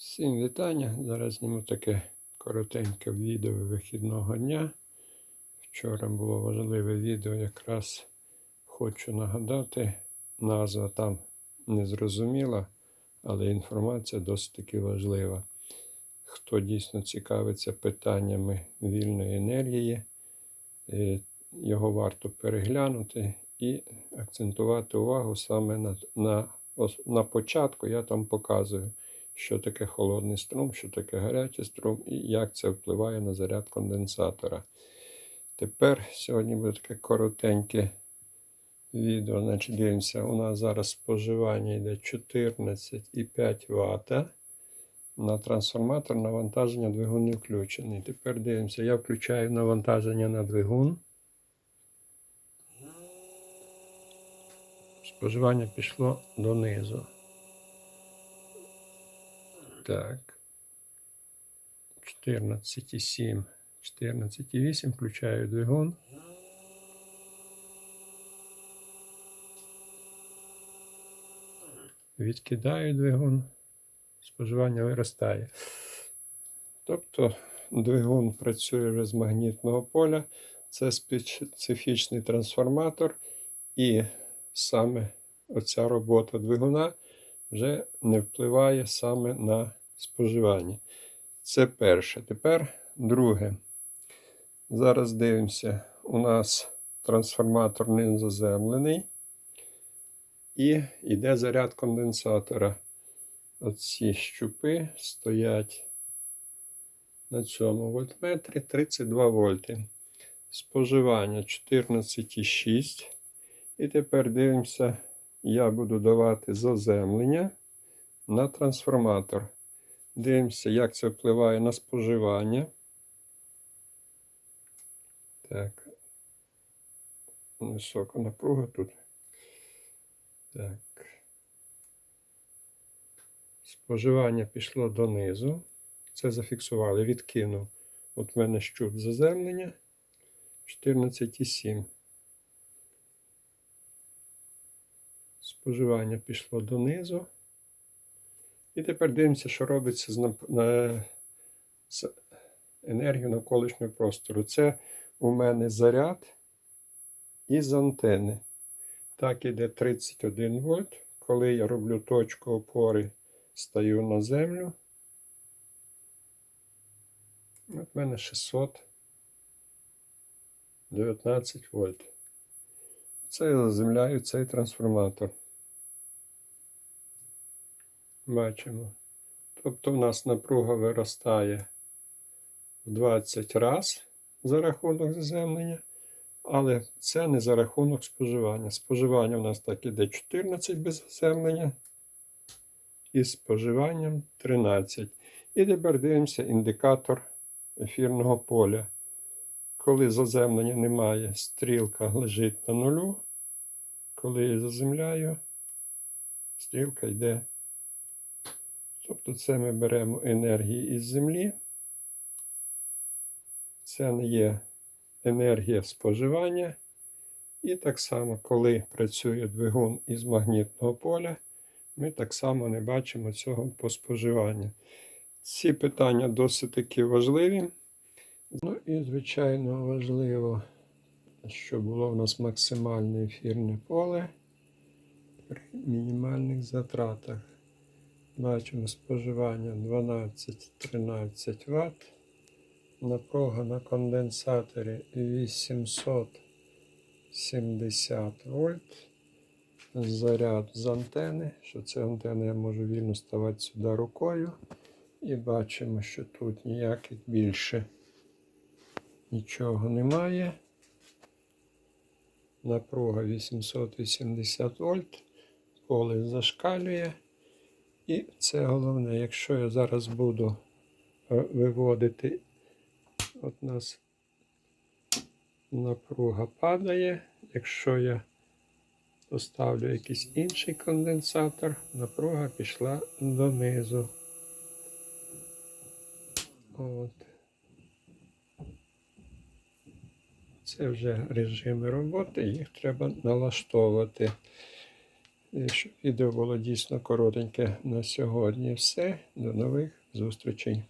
Всім вітання. Зараз зніму таке коротеньке відео вихідного дня. Вчора було важливе відео, якраз хочу нагадати. Назва там незрозуміла, але інформація досить таки важлива. Хто дійсно цікавиться питаннями вільної енергії, е, його варто переглянути і акцентувати увагу саме на, на, на початку. Я там показую що таке холодний струм, що таке гарячий струм і як це впливає на заряд конденсатора. Тепер сьогодні буде таке коротеньке відео. Значить, дивимося, у нас зараз споживання йде 14,5 Вт. На трансформатор навантаження двигун не включений. Тепер дивимося, я включаю навантаження на двигун. Споживання пішло донизу. Так. 14,7. 14,8. Включаю двигун. Відкидаю двигун. Споживання виростає. Тобто двигун працює вже з магнітного поля. Це специфічний трансформатор. І саме оця робота двигуна вже не впливає саме на споживання. Це перше. Тепер друге. Зараз дивимося, у нас трансформатор не заземлений і йде заряд конденсатора. Оці щупи стоять на цьому вольтметрі 32 вольти. Споживання 14,6. І тепер дивимося я буду давати заземлення на трансформатор. Дивимося, як це впливає на споживання. Так. Висока напруга тут. Так. Споживання пішло донизу. Це зафіксували. Відкинув. От в мене щуп заземлення 14,7. Споживання пішло донизу. І тепер дивимося, що робиться з, на, з енергією навколишнього простору. Це у мене заряд із антени. Так іде 31 вольт. Коли я роблю точку опори, стаю на землю. От в мене 619 вольт. Це я заземляю цей трансформатор. Бачимо. Тобто в нас напруга виростає в 20 раз за рахунок заземлення, але це не за рахунок споживання. Споживання у нас так іде 14 без заземлення і споживанням 13. І тепер дивимося індикатор ефірного поля. Коли заземлення немає, стрілка лежить на нулю. Коли я заземляю, стрілка йде. Тобто це ми беремо енергії із землі. Це не є енергія споживання. І так само, коли працює двигун із магнітного поля, ми так само не бачимо цього по споживанню. Ці питання досить таки важливі. Ну і, звичайно, важливо, щоб було в нас максимальне ефірне поле при мінімальних затратах. Бачимо споживання 12-13 Вт. Напруга на конденсаторі 870 вольт. Заряд з антени, що це антена я можу вільно ставати сюди рукою. І бачимо, що тут ніяких більше нічого немає. Напруга 880 вольт. Поле зашкалює. І це головне, якщо я зараз буду е, виводити, от у нас напруга падає. Якщо я поставлю якийсь інший конденсатор, напруга пішла донизу. От. Це вже режими роботи, їх треба налаштовувати. Відео було дійсно коротеньке на сьогодні. Все. До нових зустрічей.